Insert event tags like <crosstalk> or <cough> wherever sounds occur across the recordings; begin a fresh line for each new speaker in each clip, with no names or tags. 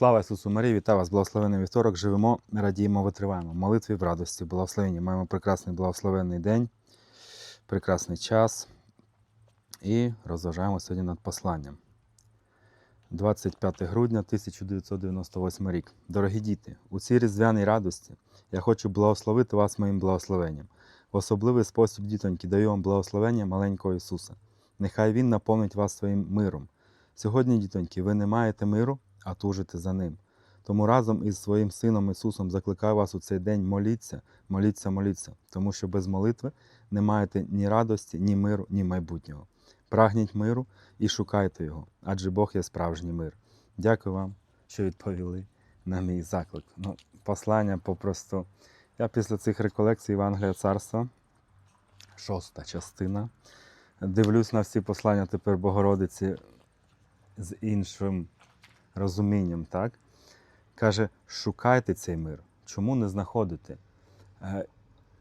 Слава Ісусу Марії, вітаю вас, благословений вівторок. Живемо, радіємо, витриваємо. Молитві в радості, благословенні. Маємо прекрасний благословенний день, прекрасний час. І розважаємо сьогодні над посланням. 25 грудня 1998 рік. Дорогі діти, у цій різдвяній радості я хочу благословити вас моїм благословенням. В особливий спосіб, дітоньки, даю вам благословення маленького Ісуса. Нехай Він наповнить вас своїм миром. Сьогодні, дітоньки, ви не маєте миру, а тужите за ним. Тому разом із своїм сином Ісусом закликаю вас у цей день моліться, моліться, моліться, тому що без молитви не маєте ні радості, ні миру, ні майбутнього. Прагніть миру і шукайте його, адже Бог є справжній мир. Дякую вам, що відповіли на мій заклик. Ну, послання попросту. Я після цих реколекцій Євангелія Царства, шоста частина, дивлюсь на всі послання тепер Богородиці з іншим розумінням, так? Каже, шукайте цей мир. Чому не знаходите? Е,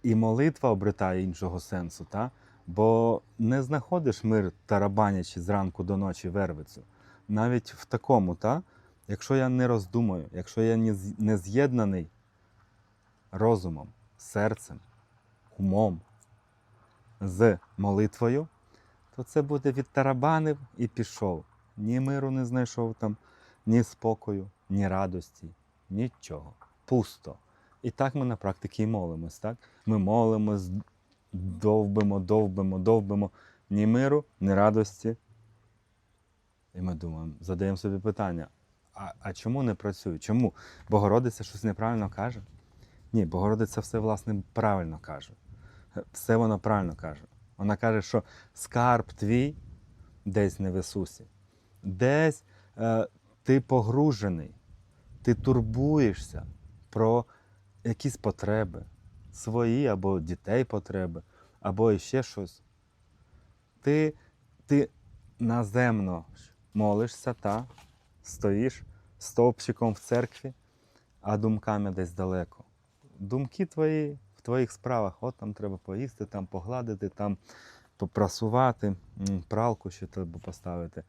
І молитва обретає іншого сенсу, так? бо не знаходиш мир тарабанячи зранку до ночі вервицю. Навіть в такому, так? якщо я не роздумаю, якщо я не не з'єднаний розумом, серцем, умом з молитвою, то це буде відтарабанив і пішов. Ні миру не знайшов там, ні спокою, ні радості, нічого. Пусто. І так ми на практиці і молимось. Так? Ми молимось, довбимо, довбимо, довбимо. Ні миру, ні радості. І ми думаємо, задаємо собі питання: а, а чому не працює? Чому? Богородиця щось неправильно каже? Ні, Богородиця все власне правильно каже. Все вона правильно каже. Вона каже, що скарб твій десь не в Ісусі. Десь е, ти погружений, ти турбуєшся про якісь потреби, свої або дітей потреби, або іще щось. Ти, ти наземно молишся, та, стоїш стовпчиком в церкві, а думками десь далеко. Думки твої в твоїх справах, от там треба поїсти, там погладити, там попрасувати, пралку ще треба поставити.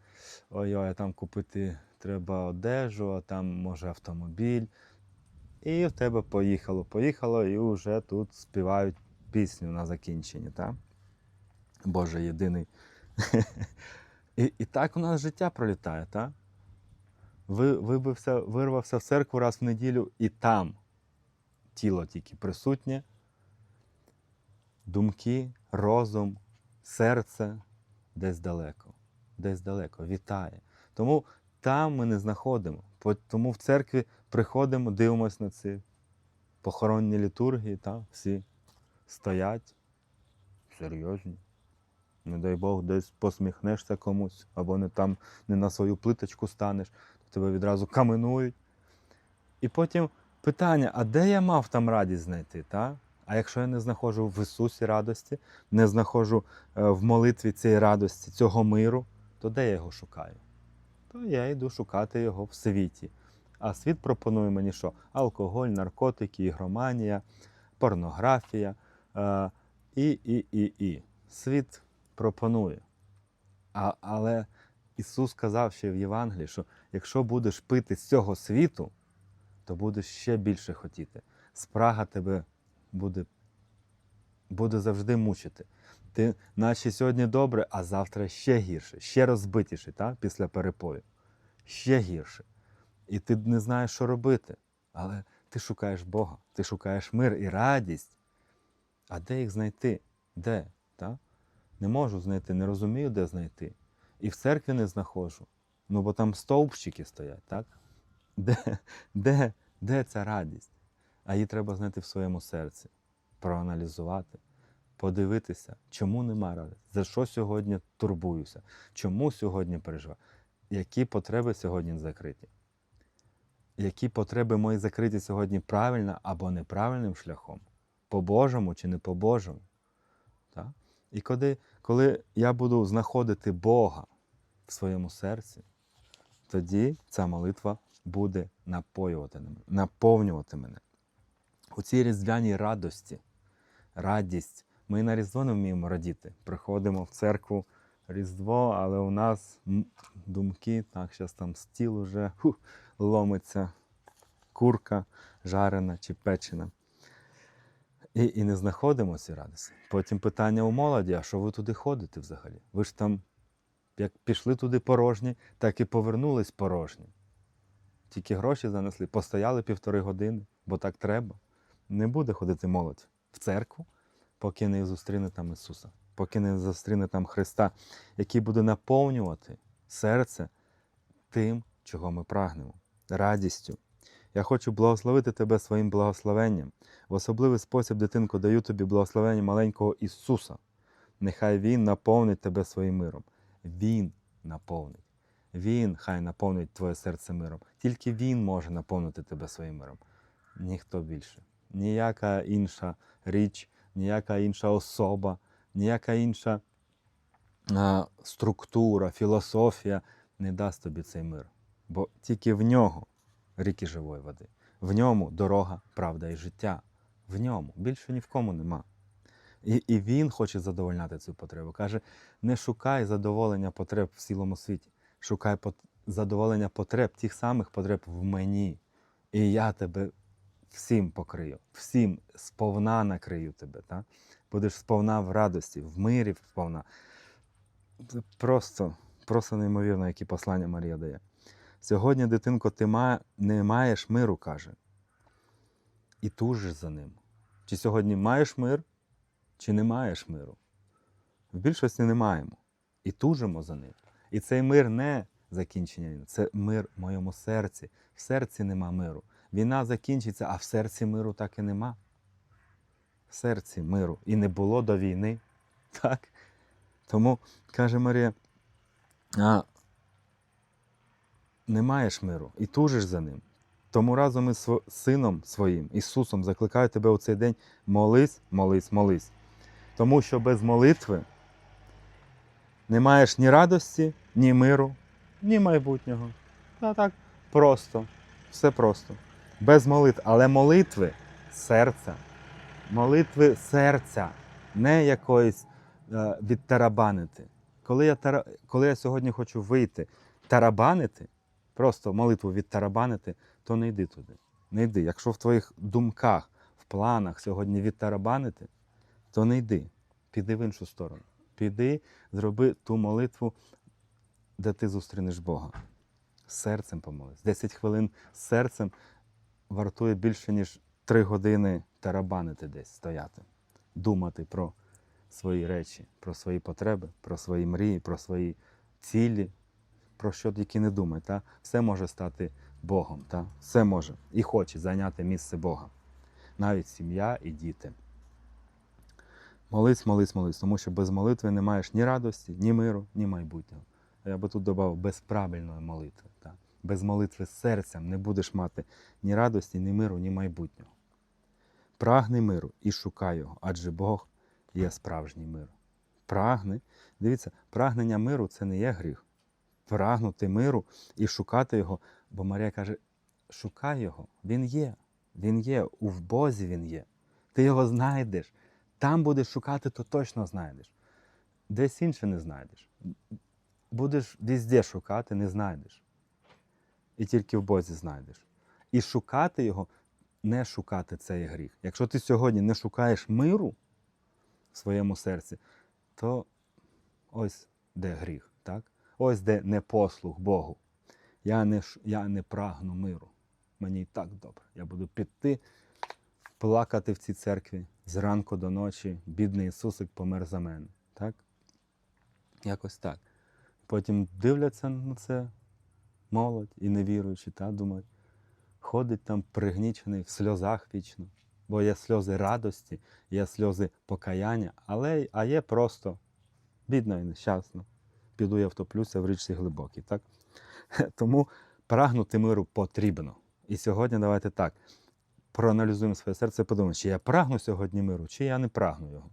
Ой-ой, там купити треба одежу, а там може автомобіль. І в тебе поїхало, поїхало, і вже тут співають пісню на закінченні, так? Боже єдиний. <laughs> І, і так у нас життя пролітає, так? Ви, вибився, вирвався в церкву раз в неділю, і там тіло тільки присутнє, думки, розум, серце десь далеко, десь далеко, вітає. Тому там ми не знаходимо. Тому в церкві приходимо, дивимося на ці похоронні літургії, та, всі стоять, серйозні. Не дай Бог, десь посміхнешся комусь, або не там не на свою плиточку станеш, тебе відразу каменують. І потім питання: а де я мав там радість знайти? Та? А якщо я не знаходжу в Ісусі радості, не знаходжу е, в молитві цієї радості, цього миру, то де я його шукаю? То я йду шукати його в світі. А світ пропонує мені що? Алкоголь, наркотики, ігроманія, порнографія е, і, і, і, і. Світ пропонує. А, але Ісус сказав ще в Євангелії, що якщо будеш пити з цього світу, то будеш ще більше хотіти. Спрага тебе буде, буде завжди мучити. Ти наче сьогодні добре, а завтра ще гірше, ще розбитіше та? після перепою. Ще гірше. І ти не знаєш, що робити. Але ти шукаєш Бога, ти шукаєш мир і радість. А де їх знайти? Де? Та? Не можу знайти, не розумію, де знайти. І в церкві не знаходжу. Ну, бо там стовпчики стоять, так? Де, де, де ця радість? А її треба знайти в своєму серці, проаналізувати, подивитися, чому нема радості, за що сьогодні турбуюся, чому сьогодні переживаю, які потреби сьогодні закриті, які потреби мої закриті сьогодні правильно або неправильним шляхом, по-божому чи не по-божому. І коли, коли я буду знаходити Бога в своєму серці, тоді ця молитва буде напоювати мене, наповнювати мене. У цій різдвяній радості, радість. Ми на Різдво не вміємо радіти. Приходимо в церкву Різдво, але у нас думки, так, зараз там стіл уже, ху, ломиться курка жарена чи печена. І, і не знаходимо ці радості. Потім питання у молоді: а що ви туди ходите взагалі? Ви ж там, як пішли туди порожні, так і повернулись порожні. Тільки гроші занесли, постояли півтори години, бо так треба. Не буде ходити молодь в церкву, поки не зустріне там Ісуса, поки не зустріне там Христа, який буде наповнювати серце тим, чого ми прагнемо, радістю. Я хочу благословити тебе своїм благословенням. В особливий спосіб, дитинко, даю тобі благословення маленького Ісуса. Нехай Він наповнить тебе своїм миром. Він наповнить. Він хай наповнить твоє серце миром. Тільки Він може наповнити тебе своїм миром. Ніхто більше. Ніяка інша річ, ніяка інша особа, ніяка інша структура, філософія не дасть тобі цей мир. Бо тільки в нього ріки живої води. В ньому дорога, правда і життя. В ньому. Більше ні в кому нема. І, і він хоче задовольняти цю потребу. Каже: не шукай задоволення потреб в цілому світі. Шукай задоволення потреб, тих самих потреб в мені. І я тебе всім покрию, всім сповна накрию тебе. Та? Будеш сповна в радості, в мирі сповна. Це просто, просто неймовірно, які послання Марія дає. Сьогодні, дитинко, ти не маєш миру, каже, і тужиш за ним. Чи сьогодні маєш мир, чи не маєш миру? В більшості не маємо. І тужимо за ним. І цей мир не закінчення війни, це мир в моєму серці. В серці нема миру. Війна закінчиться, а в серці миру так і нема. В серці миру. І не було до війни. Так? Тому, каже Марія, а, не маєш миру і тужиш за ним. Тому разом із сином своїм, Ісусом, закликаю тебе у цей день молись, молись, молись. Тому що без молитви не маєш ні радості, ні миру, ні майбутнього. Та так просто, все просто. Без молитви. Але молитви серця, молитви серця, не якоїсь е, відтарабанити. Коли я, тара... Коли я сьогодні хочу вийти, тарабанити, просто молитву відтарабанити, то не йди туди. Не йди. Якщо в твоїх думках, в планах сьогодні відтарабанити, то не йди. Піди в іншу сторону. Піди, зроби ту молитву, де ти зустрінеш Бога. Серцем помолись. 10 хвилин серцем вартує більше, ніж 3 години тарабанити десь, стояти, думати про свої речі, про свої потреби, про свої мрії, про свої цілі, про що тільки не думай. Та? Все може стати Богом. Та? Все може і хоче зайняти місце Бога. Навіть сім'я і діти. Молись, молись, молись, тому що без молитви не маєш ні радості, ні миру, ні майбутнього. Я би тут додав без правильної молитви. Та? Без молитви з серцем не будеш мати ні радості, ні миру, ні майбутнього. Прагни миру і шукай його, адже Бог є справжній мир. Прагни. Дивіться, прагнення миру це не є гріх. Прагнути миру і шукати його, бо Марія каже: шукай його, він є. Він є, у Бозі він є. Ти його знайдеш. Там будеш шукати, то точно знайдеш. Десь інше не знайдеш. Будеш везде шукати, не знайдеш. І тільки в Бозі знайдеш. І шукати його, не шукати цей гріх. Якщо ти сьогодні не шукаєш миру в своєму серці, то ось де гріх, так? Ось де непослух Богу. Я не, я не прагну миру. Мені і так добре. Я буду піти, плакати в цій церкві зранку до ночі. Бідний Ісусик помер за мене. Так? Якось так. Потім дивляться на це молодь і невіруючі, та думають, ходить там пригнічений в сльозах вічно. Бо є сльози радості, є сльози покаяння, але а є просто бідно і нещасно. Піду я втоплюся в річці глибокій. Так? <laughs> Тому прагнути миру потрібно. І сьогодні давайте так. Проаналізуємо своє серце і подумаємо, чи я прагну сьогодні миру, чи я не прагну його.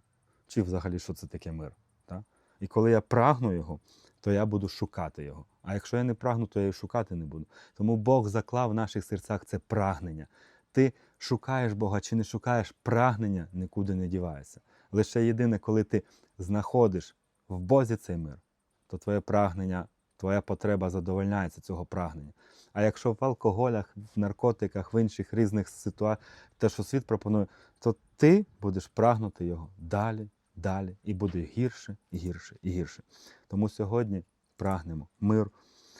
Чи взагалі що це таке мир. Так? І коли я прагну його, то я буду шукати його. А якщо я не прагну, то я і шукати не буду. Тому Бог заклав в наших серцях це прагнення. Ти шукаєш Бога чи не шукаєш, прагнення нікуди не дівається. Лише єдине, коли ти знаходиш в Бозі цей мир, то твоє прагнення твоя потреба задовольняється цього прагнення. А якщо в алкоголях, в наркотиках, в інших різних ситуаціях, те, що світ пропонує, то ти будеш прагнути його далі, далі, і буде гірше, і гірше, і гірше. Тому сьогодні прагнемо миру.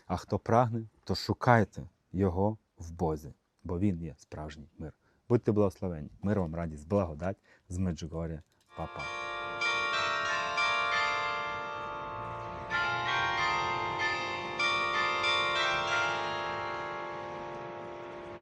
А хто прагне, то шукайте його в Бозі, бо він є справжній мир. Будьте благословені. Мир вам радість, благодать з Меджугоря. Па-па.